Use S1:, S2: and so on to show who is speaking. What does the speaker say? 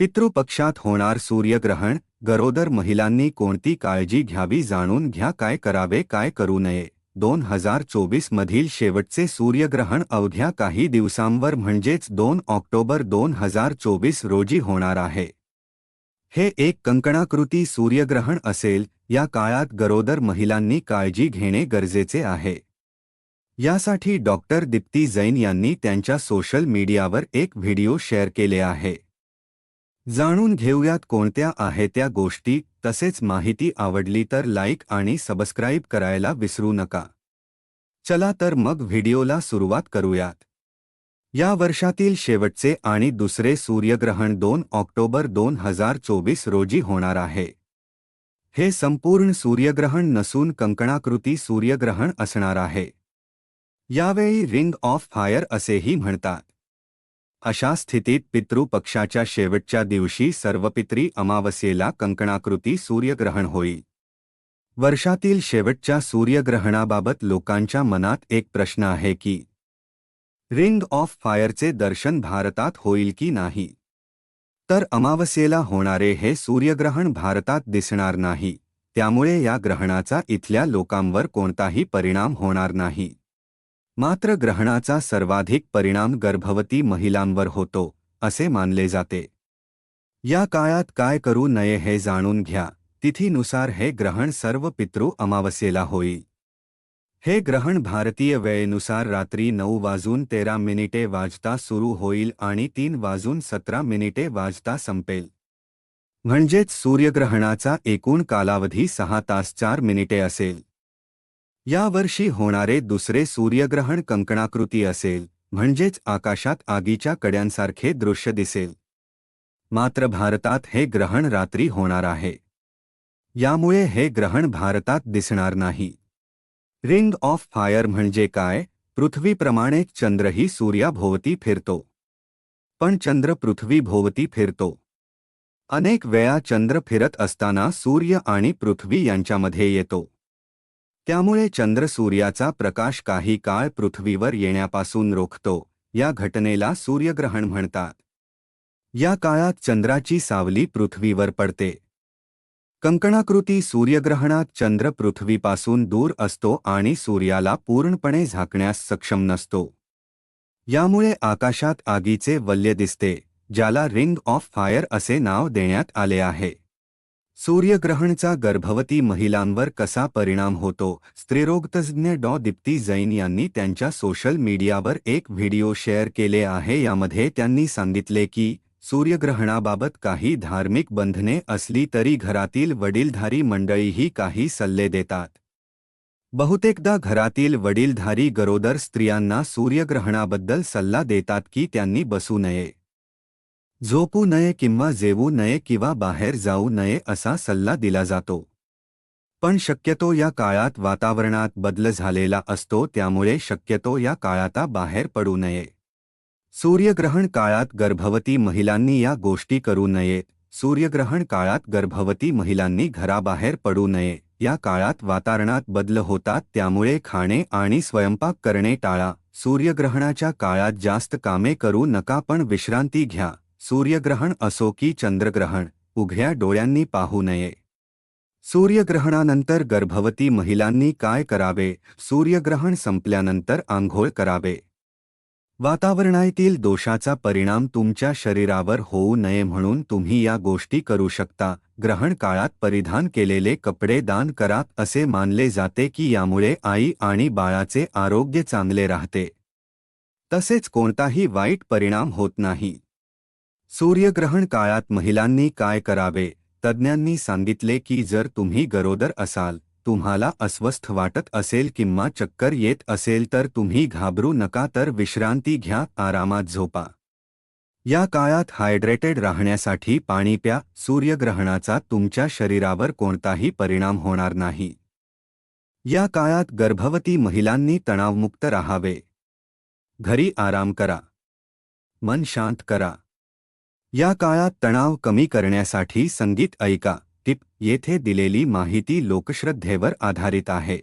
S1: पितृपक्षात होणार सूर्यग्रहण गरोदर महिलांनी कोणती काळजी घ्यावी जाणून घ्या काय करावे काय करू नये. दोन हजार चोवीस मधील शेवटचे सूर्यग्रहण अवघ्या काही दिवसांवर म्हणजेच दोन ऑक्टोबर दोन हजार चोवीस रोजी होणार आहे. हे एक कंकणाकृती सूर्यग्रहण असेल या काळात गरोदर महिलांनी काळजी घेणे गरजेचे आहे. यासाठी डॉक्टर दीप्ती जैन यांनी त्यांच्या सोशल मीडियावर एक व्हिडिओ शेअर केले आहे. जाणून घेऊयात कोणत्या आहे त्या गोष्टी तसेच माहिती आवडली तर लाईक आणि सबस्क्राईब करायला विसरू नका. चला तर मग व्हिडिओला सुरुवात करूयात. या वर्षातील शेवटचे आणि दुसरे सूर्यग्रहण दोन ऑक्टोबर दोन हजार चोवीस रोजी होणार आहे. हे संपूर्ण सूर्यग्रहण नसून कंकणाकृती सूर्यग्रहण असणार आहे. यावेळी रिंग ऑफ फायर असेही म्हणतात. अशा स्थितीत पितृपक्षाच्या शेवटच्या दिवशी सर्वपित्री अमावस्येला कंकणाकृती सूर्यग्रहण होईल वर्षातील शेवटच्या सूर्यग्रहणाबाबत लोकांच्या मनात एक प्रश्न आहे की रिंग ऑफ फायरचे दर्शन भारतात होईल की नाही? तर अमावस्येला होणारे हे सूर्यग्रहण भारतात दिसणार नाही त्यामुळे या ग्रहणाचा इथल्या लोकांवर कोणताही परिणाम होणार नाही. मात्र ग्रहणाचा सर्वाधिक परिणाम गर्भवती महिलांवर होतो असे मानले जाते. या काळात काय करू नये हे जाणून घ्या तिथीनुसार हे ग्रहण सर्व पितृ अमावस्येला होईल. हे ग्रहण भारतीय वेळेनुसार रात्री नऊ वाजून तेरा मिनिटे वाजता सुरू होईल आणि तीन वाजून सतरा मिनिटे वाजता संपेल. म्हणजेच सूर्यग्रहणाचा एकूण कालावधी सहा तास चार मिनिटे असेल. यावर्षी होणारे दुसरे सूर्यग्रहण कंकणाकृती असेल म्हणजेच आकाशात आगीच्या कड्यांसारखे दृश्य दिसेल. मात्र भारतात हे ग्रहण रात्री होणार आहे. यामुळे हे ग्रहण भारतात दिसणार नाही. रिंग ऑफ फायर म्हणजे काय? पृथ्वीप्रमाणे चंद्रही सूर्याभोवती फिरतो. पण चंद्र पृथ्वीभोवती फिरतो. अनेक वेळा चंद्र फिरत असताना सूर्य आणि पृथ्वी यांच्यामध्ये येतो. त्यामुळे चंद्र सूर्याचा प्रकाश काही काळ पृथ्वीवर येण्यापासून रोखतो, या घटनेला सूर्यग्रहण म्हणतात. या काळात चंद्राची सावली पृथ्वीवर पडते. कंकणाकृती सूर्यग्रहणात चंद्र पृथ्वीपासून दूर असतो आणि सूर्याला पूर्णपणे झाकण्यास सक्षम नसतो. यामुळे आकाशात आगीचे वल्य दिसते, ज्याला रिंग ऑफ़ फायर असे नाव देण्यात आले आहे. सूर्यग्रहणचा गर्भवती महिलांवर कसा परिणाम होतो? स्त्रीरोगतज्ञ डॉ. दीप्ती जैन यांनी त्यांच्या सोशल मीडियावर एक व्हिडिओ शेअर केले आहे. यामध्ये त्यांनी सांगितले की, सूर्यग्रहणाबाबत काही धार्मिक बंधने असली तरी घरातील वडीलधारी मंडळीही काही सल्ले देतात. बहुतेकदा घरातील वडीलधारी गरोदर स्त्रियांना सूर्यग्रहणाबद्दल सल्ला देतात की त्यांनी बसू नये. झोपू नये किंवा जेवू नये किंवा बाहेर जाऊ नये असा सल्ला दिला जातो. पण शक्यतो या काळात वातावरणात बदल झालेला असतो त्यामुळे शक्यतो या काळाता बाहेर पडू नये. सूर्यग्रहण काळात गर्भवती महिलांनी या गोष्टी करू नयेत सूर्यग्रहण काळात गर्भवती महिलांनी घराबाहेर पडू नये. या काळात वातावरणात बदल होतात त्यामुळे खाणे आणि स्वयंपाक करणे टाळा. सूर्यग्रहणाच्या काळात जास्त कामे करू नका पण विश्रांती घ्या. सूर्यग्रहण असो की चंद्रग्रहण उघड्या डोळ्यांनी पाहू नये. सूर्यग्रहणानंतर गर्भवती महिलांनी काय करावे? सूर्यग्रहण संपल्यानंतर आंघोळ करावे. वातावरणातील दोषाचा परिणाम तुमच्या शरीरावर होऊ नये म्हणून तुम्ही या गोष्टी करू शकता. ग्रहण काळात परिधान केलेले कपडे दान करा असे मानले जाते की यामुळे आई आणि बाळाचे आरोग्य चांगले राहते. तसेच कोणताही वाईट परिणाम होत नाही. सूर्यग्रहण काळात महिलांनी काय करावे? तज्ज्ञांनी सांगितले की जर तुम्ही गरोदर असाल तुम्हाला अस्वस्थ वाटत असेल किंवा चक्कर येत असेल तर तुम्ही घाबरू नका तर विश्रांती घ्या आरामात झोपा. या काळात हायड्रेटेड राहण्यासाठी पाणी प्या सूर्यग्रहणाचा तुमच्या शरीरावर कोणताही परिणाम होणार नाही. या काळात गर्भवती महिलांनी तणावमुक्त राहावे. घरी आराम करा. मन शांत करा. या काळात तणाव कमी करण्यासाठी संगीत ऐका. टिप येथे दिलेली माहिती लोकश्रद्धेवर आधारित आहे.